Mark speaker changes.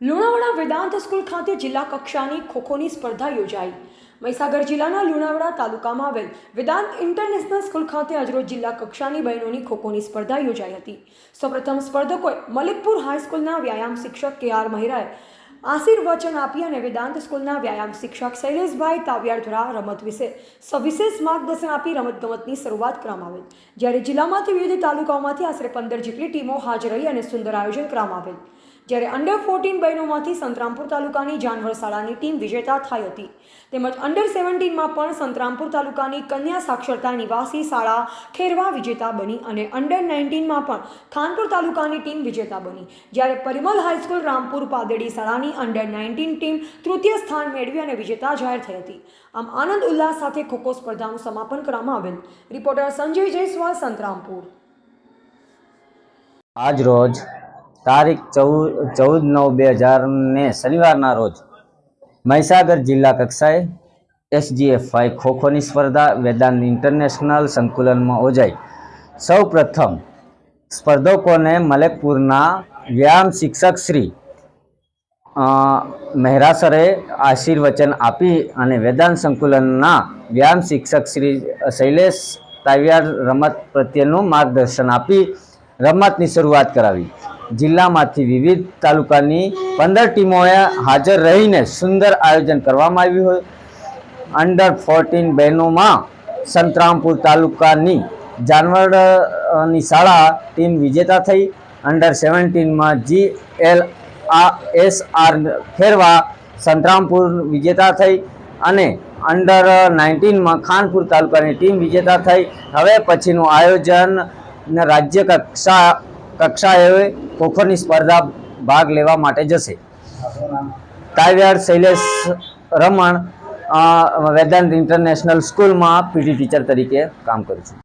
Speaker 1: Lunawada Vedanta school ખાતે જિલ્લા કક્ષાની ખોખોની સ્પર્ધા યોજાઈ. મહીસાગર જિલ્લાના લુણાવાડા તાલુકામાં આવેલ વેદાંત ઇન્ટરનેશનલ સ્કૂલ ખાતે આજરોજ જિલ્લા કક્ષાની બહેનોની ખોખોની સ્પર્ધા યોજાઈ હતી. સૌપ્રથમ સ્પર્ધકોએ મલિકપુર હાઈસ્કૂલના વ્યાયામ શિક્ષક કે આર મહેરાએ આશીર્વચન આપી અને વેદાંત સ્કૂલના વ્યાયામ શિક્ષક શૈલેષભાઈ તાવિયાર દ્વારા રમત વિશે સવિશેષ માર્ગદર્શન આપી રમતગમતની શરૂઆત કરવામાં આવેલ. જ્યારે જિલ્લામાંથી વિવિધ તાલુકાઓમાંથી આશરે પંદર જેટલી ટીમો હાજર રહી અને સુંદર આયોજન કરવામાં આવેલ. જ્યારે અંડર ફોર્ટીન બહેનોમાંથી સંતરામપુર તાલુકાની જાનવર શાળાની ટીમ વિજેતા થઈ હતી. તેમજ અંડર સેવન્ટીનમાં પણ સંતરામપુર તાલુકાની કન્યા સાક્ષરતા નિવાસી શાળા ખેરવા વિજેતા બની અને અંડર નાઇન્ટીનમાં પણ ખાનપુર તાલુકાની ટીમ વિજેતા બની. જ્યારે પરિમલ હાઈસ્કૂલ રામપુર પાદડી શાળાની અંડર નાઇન્ટીન ટીમ તૃતીય સ્થાન મેળવી અને વિજેતા જાહેર થઈ હતી. આમ આનંદ ઉલ્લાસ સાથે ખોખો સ્પર્ધાનું સમાપન કરવામાં આવેલ. રિપોર્ટર સંજય જયસ્વાલ, સંતરામપુર.
Speaker 2: આજ રોજ તારીખ ચૌદ ચૌદ નવ બે હજાર ને શનિવારના રોજ મહીસાગર જિલ્લા કક્ષાએ એસજીએફઆઈ ખોખોની સ્પર્ધા વેદાંત ઇન્ટરનેશનલ સંકુલનમાં યોજાઈ. સૌ પ્રથમ સ્પર્ધકોને મલેકપુરના વ્યાયામ શિક્ષક શ્રી મહેરાસરે આશીર્વચન આપી અને વેદાંત સંકુલનના વ્યાયામ શિક્ષક શ્રી શૈલેષ તાવિયાર રમત પ્રત્યેનું માર્ગદર્શન આપી રમતની શરૂઆત કરાવી. જિલ્લામાંથી વિવિધ તાલુકાની પંદર ટીમોએ હાજર રહીને સુંદર આયોજન કરવામાં આવ્યું હોય. અંડર ફોર્ટીન બહેનોમાં સંતરામપુર તાલુકાની જાનવરની શાળા ટીમ વિજેતા થઈ. અંડર સેવન્ટીનમાં જી એલ આ એસ આર ખેરવા સંતરામપુર વિજેતા થઈ અને અંડર નાઇન્ટીનમાં ખાનપુર તાલુકાની ટીમ વિજેતા થઈ. હવે પછીનું આયોજન રાજ્ય કક્ષા કક્ષાએ ખોખોની સ્પર્ધા ભાગ લેવા માટે જશે. કાવ્યાર શૈલેષ રમણ વેદાંત ઇન્ટરનેશનલ સ્કૂલમાં પીટી ટીચર તરીકે કામ કરું છું.